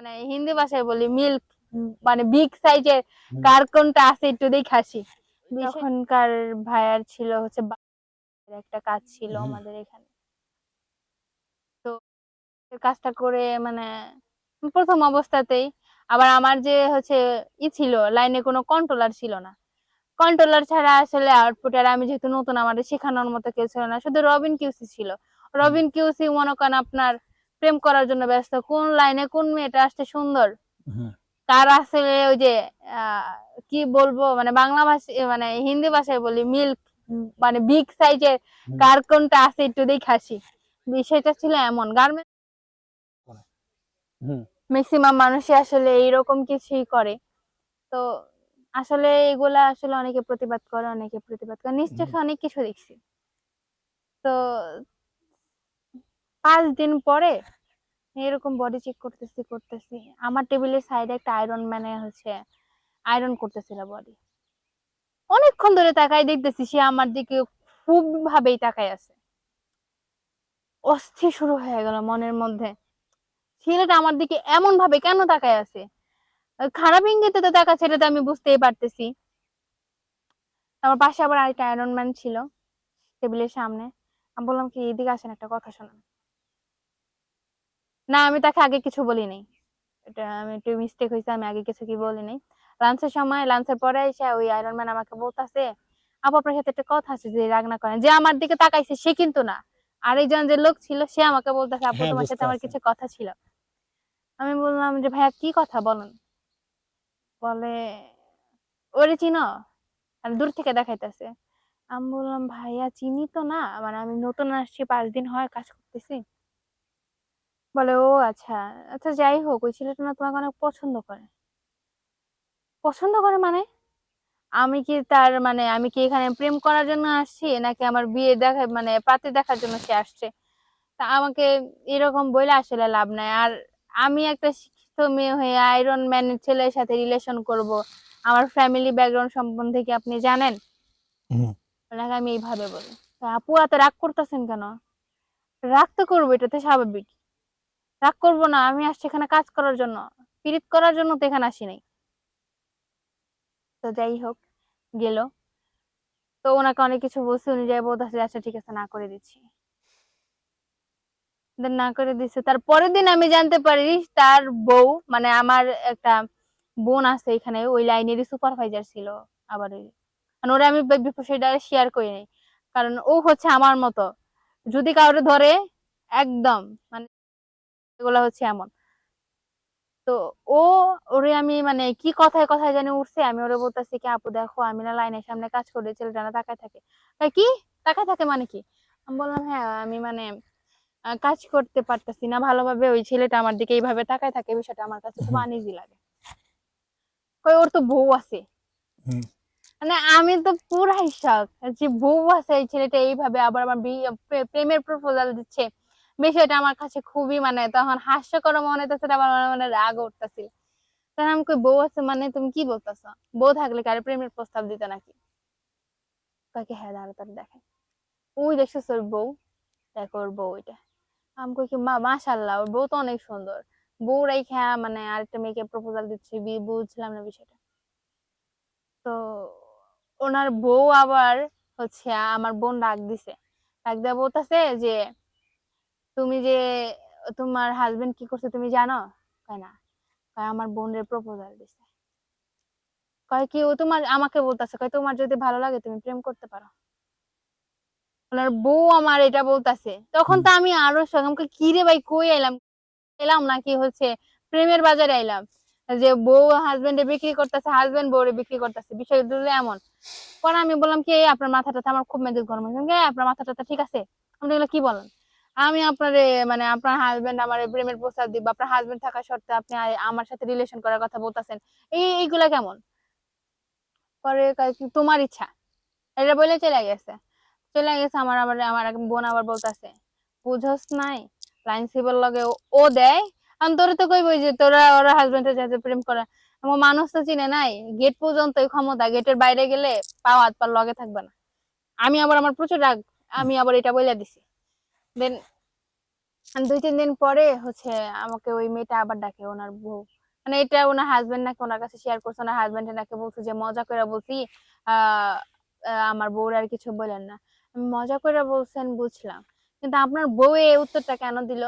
মানে হিন্দি ভাষায় বলি মিল্ক মানে বিগ সাইজের। কার কোনটা আছে একটু দেখাসি তখনকার ভাইয়ার ছিল হচ্ছে একটা কাজ ছিল আমাদের এখানে। তো কাজটা করে মানে প্রথম অবস্থাতেই। আবার আমার যে হচ্ছে ই ছিল লাইনে কোনো কন্ট্রোলার ছিল না। কন্ট্রোলার ছাড়া আসলে আউটপুট আর আমি যেহেতু নতুন আমাদের শেখানোর মতো কেউ ছিল না। শুধু রবিন কিউসি ছিল। রবিন কিউসি মনে করেন আপনার প্রেম করার জন্য ব্যস্ত। কোন লাইনে কোন মেয়েটা আসছে সুন্দর? হুম, তার আসলে ওই যে কি বলব মানে বাংলা ভাষা মানে হিন্দি ভাষায় বলি মিল্ক মানে বিগ সাইজের। কার কোনটা আছে একটু দেখাসি বিষয়টা ছিল এমন। গার্মেন্ট ম্যাক্সিমাম মানুষই আসলে এইরকম কিছুই করে। তো আসলে এগুলা আসলে অনেকে প্রতিবাদ করে অনেকে প্রতিবাদ করে। নিশ্চয় হুম। অনেক কিছু দেখছি। তো পাঁচ দিন পরে এরকম বডি চেক করতেছি করতেছি। আমার টেবিলের সাইডে একটা আয়রন ম্যানে হচ্ছে আয়রন করতেছিল বডি অনেকক্ষণ ধরে তাকাই দেখতেছি সে আমার দিকে খুব ভাবেই তাকাই আছে। অস্থির শুরু হয়ে গেল মনের মধ্যে। ছেলেটা আমার দিকে এমন ভাবে কেন তাকায় আছে? খারাপ ইঙ্গিতে তো তাকাচ্ছে এটা তো আমি বুঝতেই পারতেছি। আমার পাশে আবার আরেকটা আয়রন ম্যান ছিল টেবিলের সামনে। আমি বললাম কি, এদিকে আসেন, একটা কথা শোনান। না আমি তাকে আগে কিছু বলি নাই। এটা আমি একটু মিস্টেক হয়েছে আমি আগে কিছু কি বলি নাই। লাঞ্চের সময় লাঞ্চের পরে এসে ওই আয়রন ম্যান আমাকে বলতেছে আপু আপনার সাথে একটা কথা আছে যে রাগ না করেন। যে আমার দিকে তাকাইছে সে কিন্তু না। আরেকজন যে লোক ছিল সে আমাকে বলতেছে আপু হ্যাঁ, তোমার সাথে আমার কিছু কথা ছিল। আমি বললাম যে ভাইয়া কি কথা বলেন? বলে ওরে চিনো। আর দূর থেকে দেখাইতেছে। আমি বললাম ভাইয়া চিনি তো না। মানে আমি নতুন আসছি পাঁচ দিন হয় কাজ করতেছি। বলে ও আচ্ছা আচ্ছা যাই হোক ওই ছেলেটা না তোমাকে অনেক পছন্দ করে। পছন্দ করে মানে? আমি কি তার মানে আমি কি এখানে প্রেম করার জন্য আসছি নাকি আমার বিয়ে দেখা মানে পাতে দেখার জন্য সে আসছে? তা আমাকে এরকম বলে আসলে লাভ নাই। আর আমি একটা শিক্ষিত মেয়ে হয়ে আয়রন ম্যানের ছেলের সাথে রিলেশন করব। আমার ফ্যামিলি ব্যাকগ্রাউন্ড সম্বন্ধে কি আপনি জানেন? ওনাকে আমি এইভাবে বলি। তা আপু এত রাগ করতেছেন কেন? রাগ তো করব এটা তো স্বাভাবিক। রাগ করব না, আমি আসছি এখানে কাজ করার জন্য। পীড়িত করার জন্য তো এখানে আসি নাই। তো যাই হোক, গেল। তো ওনাকে অনেক কিছু বলছে, উনি যাই বলতেছে আচ্ছা ঠিক আছে, না করে দিচ্ছি। না করে দিচ্ছে তার পরের দিন আমি জানতে পারি, তার বউ মানে আমার একটা বোন আছে এখানে, ওই লাইনেরই সুপারভাইজার ছিল আবার ওই। মানে ওরা আমি সেটা শেয়ার করি নাই। কারণ ও হচ্ছে আমার মতো। যদি কাউরে ধরে, একদম মানে এগুলো হচ্ছে এমন। তো ও ওরে আমি মানে কি কথায় কথায় জানি উঠছে আমি ওরে বলতেছি কি আপু দেখো আমি না লাইনের সামনে কাজ করি ছেলেটা না তাকায় থাকে। কি? তাকায় থাকে মানে কি? আমি বললাম হ্যাঁ আমি মানে কাজ করতে পারতেছি না ভালোভাবে ওই ছেলেটা আমার দিকে এইভাবে তাকায় থাকে বিষয়টা আমার কাছে খুব হুম। আনইজি লাগে। কই ওর তো বউ আছে। মানে আমি তো পুরাই শখ যে বউ আছে এই ছেলেটা এইভাবে আবার আমার বিয়ে- প্রেমের প্রপোজাল দিচ্ছে। বিষয়টা আমার কাছে খুবই মানে তখন হাস্যকর মনে হইতেছে আবার মনে মনে রাগ উঠতেছিল। তখন আমি কই, বউ আছে মানে তুমি কি বলতেছ? বউ থাকলে কারে প্রেমের প্রস্তাব দিতে নাকি? কাকে হ্যাঁ দাঁড়া তার দেখে ওই দেখছ ওর বউ? দেখো ওর বউ এটা আমি কই কি মা মাশাল্লাহ ওর বউ তো অনেক সুন্দর। বউ রাইখা মানে আরেকটা মেয়েকে প্রপোজাল দিচ্ছে বুঝলাম না বিষয়টা। তো ওনার বউ আবার হচ্ছে আমার বোন রাগ দিছে। ডাক দেওয়া বলতেছে যে তুমি যে তোমার হাজবেন্ড কি করছে তুমি জানো? কয় না কয় আমার বোনের প্রপোজাল দিছে। কয় কি ও তোমার আমাকে বলতেছে কয় তোমার যদি ভালো লাগে তুমি প্রেম করতে পারো। ওনার বউ আমার এটা বলতাছে। তখন তো আমি আরও আমাকে কি রে ভাই কই এলাম এলাম নাকি হচ্ছে প্রেমের বাজারে আইলাম? যে বউ হাজবেন্ডে বিক্রি করতেছে হাজবেন্ড বউরে বিক্রি করতেছে। বিষয়গুলো এমন। পরে আমি বললাম কি আপনার মাথাটা আমার খুব মেজাজ গরম হয়েছে। "এই, আপনার মাথাটা তো ঠিক আছে। আমি এগুলো কি বলেন? আমি আপনার মানে আপনার হাজবেন্ড আমার প্রেমের প্রস্তাব দিব, আপনার হাজবেন্ড থাকা সত্ত্বে আপনি আমার সাথে রিলেশন করার কথা বলতেছেন। এই, এইগুলা কেমন? পরে তোমার ইচ্ছা। এটা বলে চলে গেছে। চলে গেছে আমার আবার, আমার বোন আবার বলতেছে, বুঝস নাই? লাইন সিবল লগে ও- দেয়? আমি তোরে তো কইবই যে তোরা, ওরা হাজবেন্ডের সাথে প্রেম করে। আমার মানুষ তো চিনে নাই। গেট পর্যন্ত ক্ষমতা গেটের বাইরে গেলে পাও হাত পার লগে থাকবে না। আমি আবার আমার প্রচুর রাগ, আমি আবার এটা বলে দিছি। দেন দুই তিন দিন পরে হচ্ছে আমাকে ওই মেয়েটা আবার ডাকে ওনার বউ। মানে এটা ওনার হাজবেন্ড নাকি ওনার কাছে শেয়ার করছে ওনার হাজবেন্ড নাকি বলছে যে মজা করে বলছি আমার বউর আর কিছু বলেন না। মজা করে বলছেন বুঝলাম। কিন্তু আপনার বউ এই উত্তরটা কেন দিল?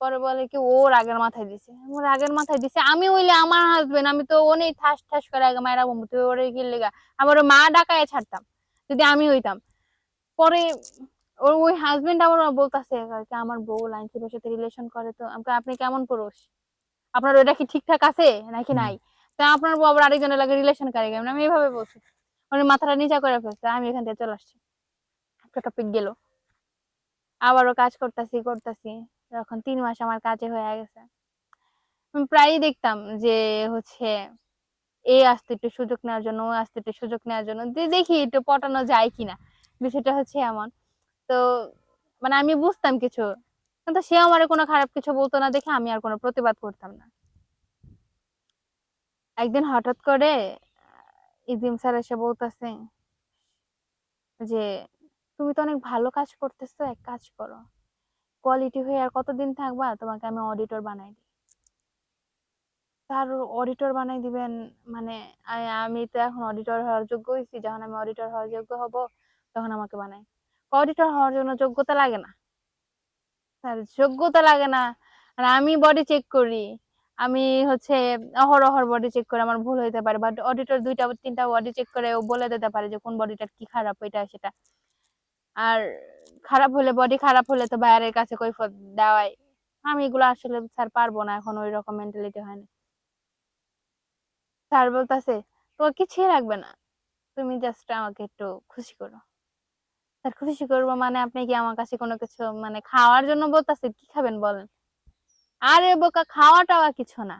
পরে বলে কি ও রাগের মাথায় দিছে। আমি বলি, রাগের মাথায় দিছে? আমি হইলে আমার হাজবেন্ড আমি তো নেই ঠাস ঠাস করে আগে মায়েরা বলব তুই ওরে কি লেগা। আমার মা ডাকায় ছাড়তাম যদি আমি হইতাম। পরে ওর ওই হাজবেন্ড আমার বলতাছে কি আমার বউ লাইন চিপের সাথে রিলেশন করে তো আমাকে আপনি কেমন পুরুষ? আপনার ওটা কি ঠিকঠাক আছে নাকি নাই? তা আপনার বউ আবার আরেকজনের লাগে রিলেশন করে গেলাম আমি এইভাবে বলছি। মানে মাথাটা নিচা করে ফেলছে আমি এখান থেকে চলে আসছি। একটা টপিক গেল। আবারও কাজ করতেছি করতেছি। এখন তিন মাস আমার কাজে হয়ে গেছে। আমি প্রায়ই দেখতাম যে হচ্ছে এ আসতে একটু সুযোগ নেওয়ার জন্য ও আসতে একটু সুযোগ নেওয়ার জন্য দেখি একটু পটানো যায় কিনা। বিষয়টা হচ্ছে এমন। তো মানে আমি বুঝতাম কিছু। কিন্তু সে আমার কোনো খারাপ কিছু বলতো না দেখে আমি আর কোনো প্রতিবাদ করতাম না। একদিন হঠাৎ করে ইদিম স্যার এসে বলতেছে যে, তুমি তো অনেক ভালো কাজ করতেছো, এক কাজ করো। কোয়ালিটি হয়ে আর কতদিন থাকবা, তোমাকে আমি অডিটর বানাই দিই। স্যার অডিটর বানাই দিবেন মানে আমি তো এখন অডিটর হওয়ার যোগ্য হয়েছি যখন আমি অডিটর হওয়ার যোগ্য হব, তখন আমাকে বানাই। অডিটর হওয়ার জন্য যোগ্যতা লাগে না। যোগ্যতা লাগে না। আর আমি বডি চেক করি। আমি হচ্ছে অহরহর বডি চেক করে আমার ভুল হইতে পারে বাট অডিটর দুইটা তিনটা বডি চেক করে ও বলে দিতে পারে যে কোন বডিটার কি খারাপ এটা সেটা। আর খারাপ হলে বডি খারাপ হলে তো বাইরের কাছে কৈফত দেওয়াই। আমি এগুলো আসলে স্যার পারব না, এখন ওই রকম মেন্টালিটি হয় না। স্যার বলতেছে, তোমার কিছুই লাগবে না। তুমি জাস্ট আমাকে একটু খুশি করো। স্যার খুশি করব মানে আপনি কি আমার কাছে কোনো কিছু মানে খাওয়ার জন্য বলতেছে? কি খাবেন বলেন? আরে বোকা, খাওয়া টাওয়া কিছু না।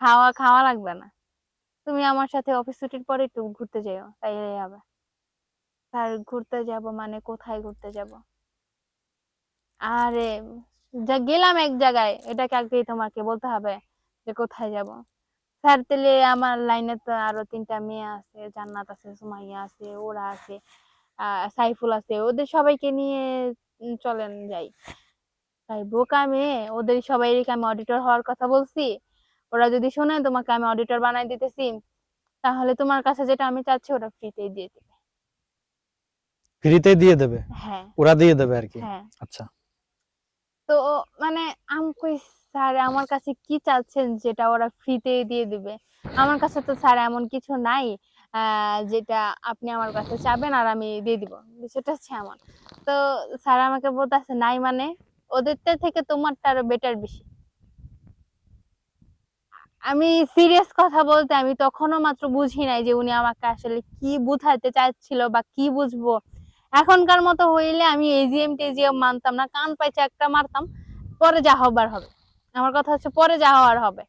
খাওয়া খাওয়া লাগবে না। তুমি আমার সাথে অফিস ছুটির পরে একটু ঘুরতে যাও তাইলে হবে। স্যার ঘুরতে যাব মানে কোথায় ঘুরতে যাব? আরে, যা গেলাম এক জায়গায়, এটাকে আগেই তোমাকে বলতে হবে যে কোথায় যাব। স্যার তাহলে আমার লাইনে তো আরও তিনটা মেয়ে আছে, জান্নাত আছে, সুমাইয়া আছে, ওরা আছে। সাইফুল আছে ওদের সবাইকে নিয়ে চলেন যাই। তাই বোকা মেয়ে ওদের সবাইকে আমি অডিটর হওয়ার কথা বলছি? ওরা যদি শোনে তোমাকে আমি অডিটর বানাই দিতেছি তাহলে তোমার কাছে যেটা আমি চাচ্ছি ওটা ফ্রিতেই দিয়ে দেবে। ফ্রিতে দিয়ে দেবে? হ্যাঁ। ওরা দিয়ে দেবে আর কি? হ্যাঁ। আচ্ছা। তো মানে আমি কই স্যার আমার কাছে কি চাচ্ছেন যেটা ওরা ফ্রিতে দিয়ে দিবে? আমার কাছে তো স্যার এমন কিছু নাই। যেটা আপনি আমার কাছে চাবেন আর আমি দিয়ে দিব। বিষয়টা হচ্ছে এমন। তো স্যার আমাকে বলতেছে, নাই মানে? ওদের থেকে তোমারটা আরও বেটার বেশি। আমি সিরিয়াস কথা বলতে আমি তখনও মাত্র বুঝি নাই যে উনি আমাকে আসলে কি বুঝাইতে চাচ্ছিল বা কি বুঝব। এখনকার মতো হইলে আমি এজিএম টেজিএম মানতাম না, কান পাইছে একটা মারতাম, পরে যা হবার হবে। আমার কথা হচ্ছে পরে যা হওয়ার হবে।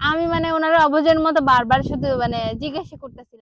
আমি মানে ওনারা অবুঝের মতো বারবার শুধু মানে জিজ্ঞাসা করতেছিলাম।